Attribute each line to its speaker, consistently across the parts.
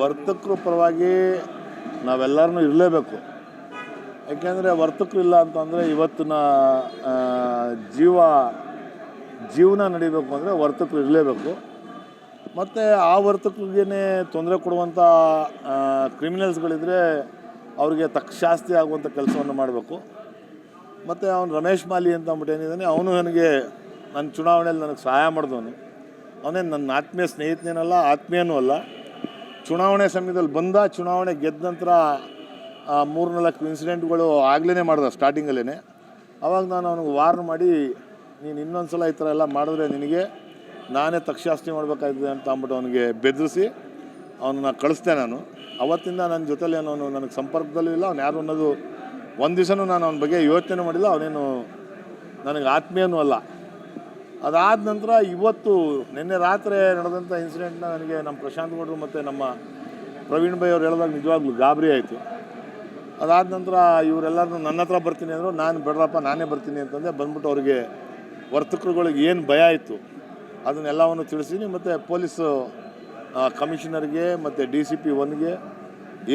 Speaker 1: ವರ್ತಕರು ಪರವಾಗಿ ನಾವೆಲ್ಲರೂ ಇರಲೇಬೇಕು. ಯಾಕೆಂದರೆ ವರ್ತಕರು ಇಲ್ಲ ಅಂತಂದರೆ ಇವತ್ತಿನ ಜೀವ, ಜೀವನ ನಡಿಬೇಕು ಅಂದರೆ ವರ್ತಕರು ಇರಲೇಬೇಕು. ಮತ್ತು ಆ ವರ್ತಕರಿಗೇ ತೊಂದರೆ ಕೊಡುವಂಥ ಕ್ರಿಮಿನಲ್ಸ್ಗಳಿದ್ದರೆ ಅವ್ರಿಗೆ ತಕ್ಕ ಶಾಸ್ತಿ ಆಗುವಂಥ ಕೆಲಸವನ್ನು ಮಾಡಬೇಕು. ಮತ್ತು ಅವನು ರಮೇಶ್ ಮಾಲಿ ಅಂತ ಅಂದ್ಬಿಟ್ಟು ಏನಿದ್ದಾನೆ ಅವನು ನನಗೆ ನನ್ನ ಚುನಾವಣೆಯಲ್ಲಿ ನನಗೆ ಸಹಾಯ ಮಾಡಿದವನು. ಅವನೇ ನನ್ನ ಆತ್ಮೀಯ ಸ್ನೇಹಿತನೇನಲ್ಲ, ಆತ್ಮೀಯನೂ ಅಲ್ಲ. ಚುನಾವಣೆ ಸಮಯದಲ್ಲಿ ಬಂದ ಚುನಾವಣೆ ಗೆದ್ದ ನಂತರ ಮೂರು ನಾಲ್ಕು ಇನ್ಸಿಡೆಂಟ್ಗಳು ಆಗ್ಲೇ ಮಾಡ್ದೆ ಸ್ಟಾರ್ಟಿಂಗಲ್ಲೇ ಅವಾಗ ನಾನು ಅವನಿಗೆ ವಾರ್ನ್ ಮಾಡಿ, ನೀನು ಇನ್ನೊಂದು ಸಲ ಈ ಥರ ಎಲ್ಲ ಮಾಡಿದ್ರೆ ನಿನಗೆ ನಾನೇ ತಕ್ಷಾಸ್ತಿ ಮಾಡಬೇಕಾಗಿದೆ ಅಂತ ಅಂದ್ಬಿಟ್ಟು ಅವನಿಗೆ ಬೆದರಿಸಿ ಅವನನ್ನ ಕಳಿಸ್ದೆ ನಾನು. ಅವತ್ತಿಂದ ನನ್ನ ಜೊತೆಲಿ ಅವನು ನನಗೆ ಸಂಪರ್ಕದಲ್ಲೂ ಇಲ್ಲ, ಅವ್ನು ಯಾರು ಅನ್ನೋದು ಒಂದು ದಿವಸನೂ ನಾನು ಅವನ ಬಗ್ಗೆ ಯೋಚನೆ ಮಾಡಿಲ್ಲ, ಅವನೇನು ನನಗೆ ಆತ್ಮೀಯನೂ ಅಲ್ಲ. ಅದಾದ ನಂತರ ಇವತ್ತು ನಿನ್ನೆ ರಾತ್ರಿ ನಡೆದಂಥ ಇನ್ಸಿಡೆಂಟ್ನ ನನಗೆ ನಮ್ಮ ಪ್ರಶಾಂತ್ ಗೌಡರು ಮತ್ತು ನಮ್ಮ ಪ್ರವೀಣ್ ಬೈ ಅವ್ರು ಹೇಳಿದಾಗ ನಿಜವಾಗ್ಲೂ ಗಾಬರಿ ಆಯಿತು. ಅದಾದ ನಂತರ ಇವರೆಲ್ಲರೂ ನನ್ನ ಹತ್ರ ಬರ್ತೀನಿ ಅಂದರು, ನಾನು ಬೇಡ್ರಪ್ಪ, ನಾನೇ ಬರ್ತೀನಿ ಅಂತಂದೆ. ಬಂದ್ಬಿಟ್ಟು ಅವ್ರಿಗೆ ವರ್ತಕರುಗಳಿಗೆ ಏನು ಭಯ ಇತ್ತು ಅದನ್ನೆಲ್ಲವನ್ನು ತಿಳಿಸಿನಿ ಮತ್ತು ಪೊಲೀಸು ಕಮಿಷನರ್ಗೆ, ಮತ್ತು ಡಿ ಸಿ ಪಿ ಒನ್ಗೆ,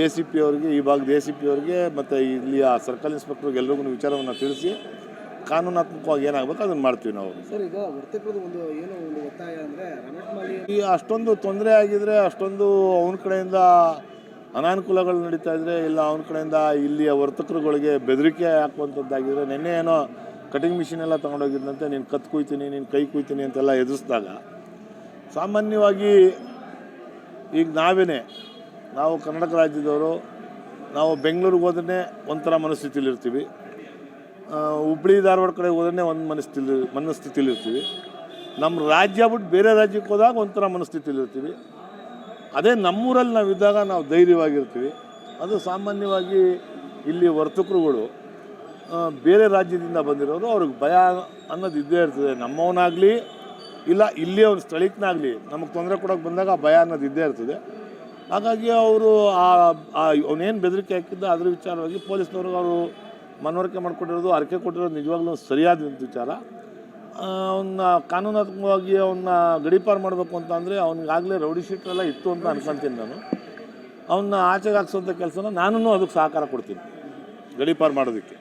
Speaker 1: ಎ ಸಿ ಪಿ ಅವ್ರಿಗೆ, ಈ ಭಾಗದ ಎ ಸಿ ಪಿ ಅವ್ರಿಗೆ, ಮತ್ತು ಇಲ್ಲಿಯ ಸರ್ಕಲ್ ಇನ್ಸ್ಪೆಕ್ಟರ್ಗೆ ಎಲ್ರಿಗೂ ವಿಚಾರವನ್ನು ತಿಳಿಸಿ ಕಾನೂನಾತ್ಮಕವಾಗಿ ಏನಾಗಬೇಕು ಅದನ್ನು ಮಾಡ್ತೀವಿ ನಾವು.
Speaker 2: ಸರ್ ಈಗ ವರ್ತಕರದು ಒಂದು ಏನು ಒಂದು ಒತ್ತಾಯ ಅಂದರೆ ರಮೇಶ್ ಮಾಲಿ
Speaker 1: ಈ ಅಷ್ಟೊಂದು ತೊಂದರೆ ಆಗಿದ್ರೆ ಅಷ್ಟೊಂದು ಅವನ ಕಡೆಯಿಂದ ಅನಾನುಕೂಲಗಳು ನಡೀತಾ ಇದ್ರೆ ಇಲ್ಲ ಅವನ ಕಡೆಯಿಂದ ಇಲ್ಲಿಯ ವರ್ತಕರುಗಳಿಗೆ ಬೆದರಿಕೆ ಹಾಕುವಂಥದ್ದಾಗಿದ್ರೆ ನಿನ್ನೆ ಏನೋ ಕಟಿಂಗ್ ಮಿಷಿನ್ ಎಲ್ಲ ತೊಗೊಂಡೋಗಿದ್ದಂತೆ ನೀನು ಕತ್ ಕುಯ್ತೀನಿ ನೀನು ಕೈ ಕುಯ್ತೀನಿ ಅಂತೆಲ್ಲ ಎದುರಿಸಿದಾಗ ಸಾಮಾನ್ಯವಾಗಿ ಈಗ ನಾವೇನೆ ನಾವು ಕರ್ನಾಟಕ ರಾಜ್ಯದವರು ನಾವು ಬೆಂಗಳೂರಿಗೆ ಹೋದ್ರೆ ಒಂಥರ ಮನಸ್ಥಿತಿಲಿ ಇರ್ತೀವಿ. ಆ, ಹುಬ್ಳಿ ಧಾರವಾಡ ಕಡೆ ಹೋದ್ರೆ ಒಂದು ಮನಸ್ಥಿತಿ ಮನಸ್ಥಿತಿಲಿ ಇರ್ತೀವಿ. ನಮ್ಮ ರಾಜ್ಯ ಬಿಟ್ಟು ಬೇರೆ ರಾಜ್ಯಕ್ಕೆ ಹೋದಾಗ ಒಂಥರ ಮನಸ್ಥಿತಿಲಿ ಇರ್ತೀವಿ. ಅದೇ ನಮ್ಮೂರಲ್ಲಿ ನಾವು ಇದ್ದಾಗ ನಾವು ಧೈರ್ಯವಾಗಿರ್ತೀವಿ. ಅದು ಸಾಮಾನ್ಯವಾಗಿ ಇಲ್ಲಿ ವರ್ತಕರುಗಳು ಬೇರೆ ರಾಜ್ಯದಿಂದ ಬಂದಿರೋರು ಅವ್ರಿಗೆ ಭಯ ಅನ್ನೋದು ಇದ್ದೇ ಇರ್ತದೆ. ನಮ್ಮವನಾಗಲಿ, ಇಲ್ಲ ಇಲ್ಲಿ ಅವ್ರ ಸ್ಥಳಕ್ಕನಾಗಲಿ ನಮಗೆ ತೊಂದರೆ ಕೊಡೋಕೆ ಬಂದಾಗ ಭಯ ಅನ್ನೋದು ಇದ್ದೇ ಇರ್ತದೆ. ಹಾಗಾಗಿ ಅವರು ಆ ಅವನೇನು ಬೆದರಿಕೆ ಹಾಕಿದ್ದ ಅದ್ರ ವಿಚಾರವಾಗಿ ಪೊಲೀಸ್ನವ್ರಿಗೆ ಅವರು ಮನವರಿಕೆ ಮಾಡಿಕೊಟ್ಟಿರೋದು ಅರಕೆ ಕೊಟ್ಟಿರೋದು ನಿಜವಾಗ್ಲೂ ಸರಿಯಾದ ವಿಚಾರ. ಅವನ್ನ ಕಾನೂನಾತ್ಮಕವಾಗಿ ಅವನ್ನ ಗಡೀಪಾರು ಮಾಡಬೇಕು ಅಂತ ಅಂದರೆ ಅವ್ನಿಗಾಗಲೇ ರೌಡಿ ಶೀಟ್ ಎಲ್ಲ ಇತ್ತು ಅಂತ ಅನ್ಕೊಂತೀನಿ ನಾನು. ಅವನ್ನ ಆಚೆಗೆ ಹಾಕ್ಸೋಂಥ ಕೆಲಸನ ನಾನು ಅದಕ್ಕೆ ಸಹಕಾರ ಕೊಡ್ತೀನಿ ಗಡೀಪಾರು ಮಾಡೋದಕ್ಕೆ.